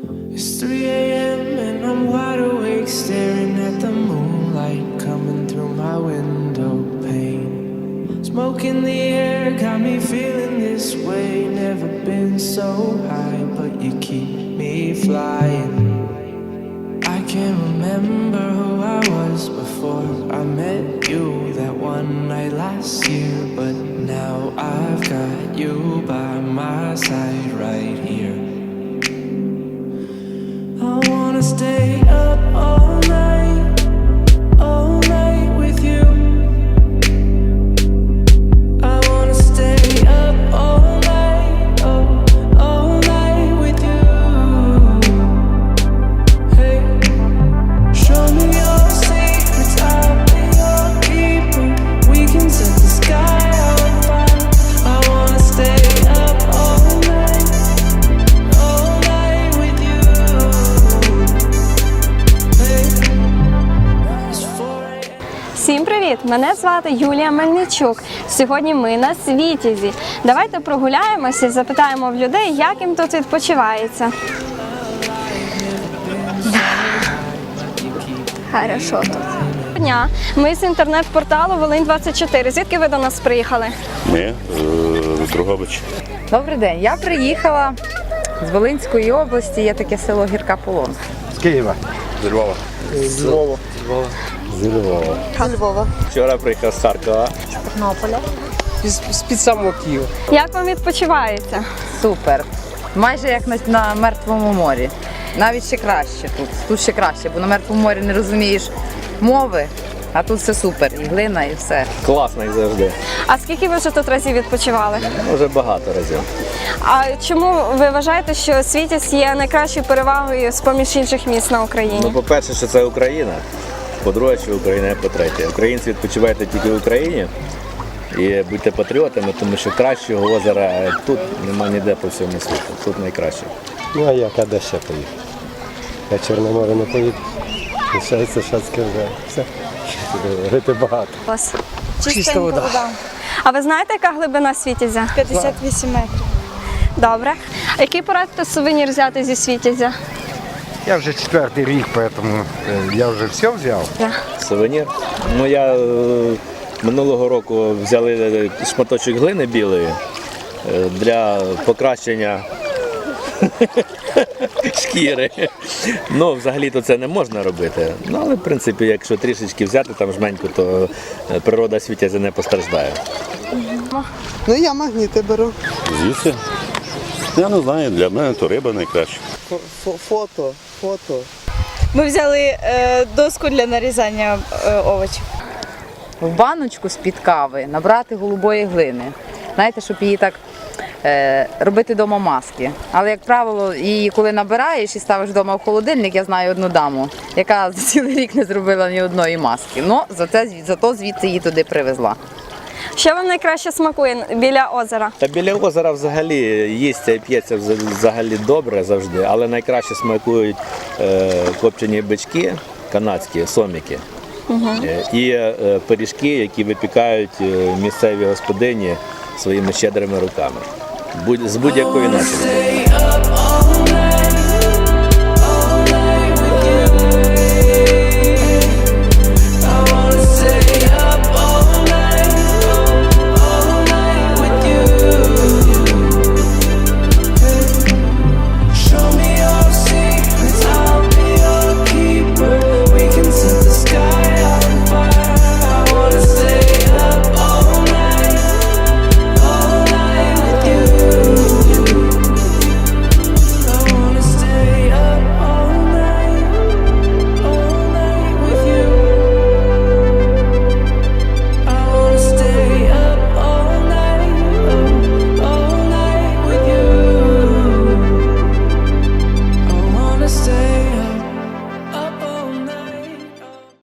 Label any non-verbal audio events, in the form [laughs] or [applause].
It's 3 a.m. and I'm wide awake, staring at the moonlight coming through my window pane. Smoke in the air got me feeling this way. Never been so high, but you keep me flying. I can't remember who I was before I met you that one night last year. But now I've got you by my side right here. Stay up all привіт! Мене звати Юлія Мельничук. Сьогодні ми на Світязі. Давайте прогуляємося і запитаємо в людей, як їм тут відпочивається. Хорошо тут. Дня. Ми з інтернет-порталу Волинь 24 Звідки ви до нас приїхали? Ми е, з Другобич. Добрий день. Я приїхала з Волинської області, є таке село Гірка Полонська. З Києва. З Львова. З Львова. З Львова. Львова. Вчора приїхав з Харкова. З-під самого Києва. Як вам відпочивається? Супер. Майже як на, на мертвому морі. Навіть ще краще тут. Тут ще краще, бо на мертвому морі не розумієш мови, а тут все супер. І глина, і все. Класно, як завжди. А скільки ви вже тут разів відпочивали? Вже багато разів. А чому ви вважаєте, що Світязь є найкращою перевагою з поміж інших міст на Україні? Ну, по-перше, що це Україна. По-друге, що Україна по-третє. Українці відпочивайте тільки в Україні. І будьте патріотами, тому що кращого озера тут нема ніде по всьому світу. Тут найкраще. Ну а як, а де ще поїхати? Я Чорне море не поїду. Лишається Шацьке вже. Все. Говорити багато. Вас? Чиста вода. А ви знаєте, яка глибина Світязя? 58 метрів. Добре. А який порадите сувенір взяти зі Світязя? Я вже четвертий рік, тому е, я вже все взяв. Сувенір. Ну я е, минулого року взяли шматочок глини білої е, для покращення [laughs] шкіри. Ну, взагалі-то це не можна робити. Ну, але в принципі, якщо трішечки взяти там жменьку, то е, природа світязя не постраждає. Ну я магніти беру. Звідси? Я не знаю, для мене то риба найкраще. Фото, фото. Ми взяли е, доску для нарізання е, овочів. В баночку з-під кави набрати голубої глини. Знаєте, щоб її так робити вдома маски. Але, як правило, її коли набираєш і ставиш вдома в холодильник, я знаю одну даму, яка за [laughs] цілий рік не зробила ні одної маски. Ну, зате, зато звідси її туди привезла. Що вам найкраще смакує біля озера? Та біля озера взагалі їсться і п'ється взагалі добре завжди, але найкраще смакують е, копчені бички канадські, соміки. Е, і е, пиріжки, які випікають е, місцеві господині своїми щедрими руками. З будь-якої. Stay